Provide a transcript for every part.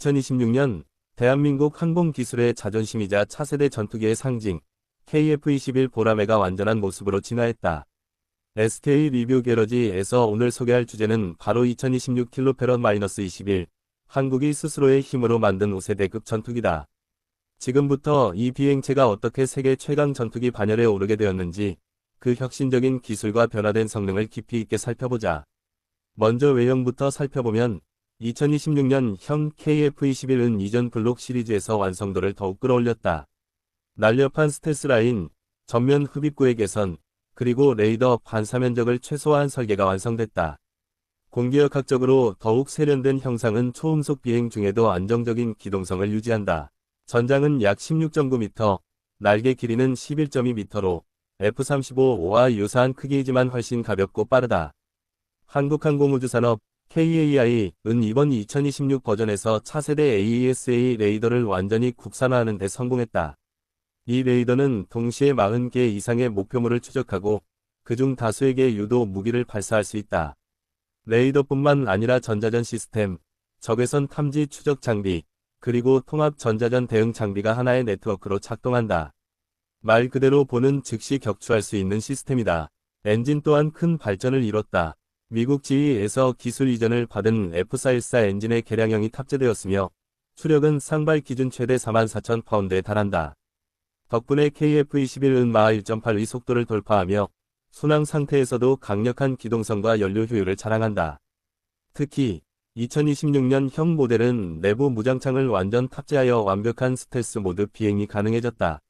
2026년 대한민국 항공기술의 자존심이자 차세대 전투기의 상징 KF-21 보라매가 완전한 모습으로 진화했다. SK 리뷰 게러지에서 오늘 소개할 주제는 바로 2026 킬로페럿-21 한국이 스스로의 힘으로 만든 5세대급 전투기다. 지금부터 이 비행체가 어떻게 세계 최강 전투기 반열에 오르게 되었는지 그 혁신적인 기술과 변화된 성능을 깊이 있게 살펴보자. 먼저 외형부터 살펴보면 2026년 형 KF-21은 이전 블록 시리즈에서 완성도를 더욱 끌어올렸다. 날렵한 스텔스 라인, 전면 흡입구의 개선, 그리고 레이더 반사 면적을 최소화한 설계가 완성됐다. 공기역학적으로 더욱 세련된 형상은 초음속 비행 중에도 안정적인 기동성을 유지한다. 전장은 약 16.9m, 날개 길이는 11.2m로 F-35와 유사한 크기이지만 훨씬 가볍고 빠르다. 한국항공우주산업 KAI은 이번 2026 버전에서 차세대 AESA 레이더를 완전히 국산화하는 데 성공했다. 이 레이더는 동시에 40개 이상의 목표물을 추적하고 그중 다수에게 유도 무기를 발사할 수 있다. 레이더뿐만 아니라 전자전 시스템, 적외선 탐지 추적 장비, 그리고 통합 전자전 대응 장비가 하나의 네트워크로 작동한다. 말 그대로 보는 즉시 격추할 수 있는 시스템이다. 엔진 또한 큰 발전을 이뤘다. 미국 지휘에서 기술 이전을 받은 F414 엔진의 개량형이 탑재되었으며 추력은 상발 기준 최대 44,000파운드에 달한다. 덕분에 KF-21은 마하 1.8의 속도를 돌파하며 순항 상태에서도 강력한 기동성과 연료 효율을 자랑한다. 특히 2026년 형 모델은 내부 무장창을 완전 탑재하여 완벽한 스텔스 모드 비행이 가능해졌다.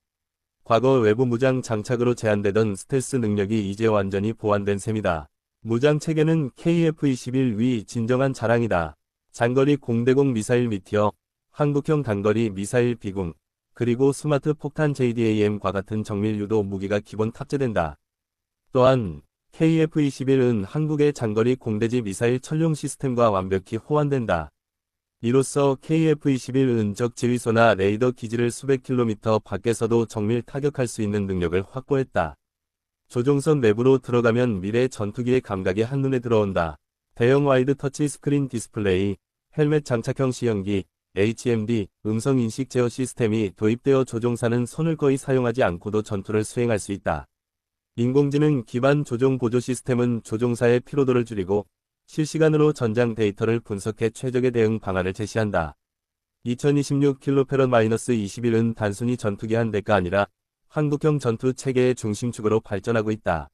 과거 외부 무장 장착으로 제한되던 스텔스 능력이 이제 완전히 보완된 셈이다. 무장 체계는 KF-21 위 진정한 자랑이다. 장거리 공대공 미사일 미티어, 한국형 단거리 미사일 비공, 그리고 스마트 폭탄 JDAM과 같은 정밀 유도 무기가 기본 탑재된다. 또한 KF-21은 한국의 장거리 공대지 미사일 천룡 시스템과 완벽히 호환된다. 이로써 KF-21 은 적 지휘소나 레이더 기지를 수백 킬로미터 밖에서도 정밀 타격할 수 있는 능력을 확보했다. 조종선 내부로 들어가면 미래 전투기의 감각이 한눈에 들어온다. 대형 와이드 터치 스크린 디스플레이, 헬멧 장착형 시연기, HMD, 음성 인식 제어 시스템이 도입되어 조종사는 손을 거의 사용하지 않고도 전투를 수행할 수 있다. 인공지능 기반 조종 보조 시스템은 조종사의 피로도를 줄이고 실시간으로 전장 데이터를 분석해 최적의 대응 방안을 제시한다. 2026 킬로페럿-21은 단순히 전투기 한 대가 아니라 한국형 전투 체계의 중심축으로 발전하고 있다.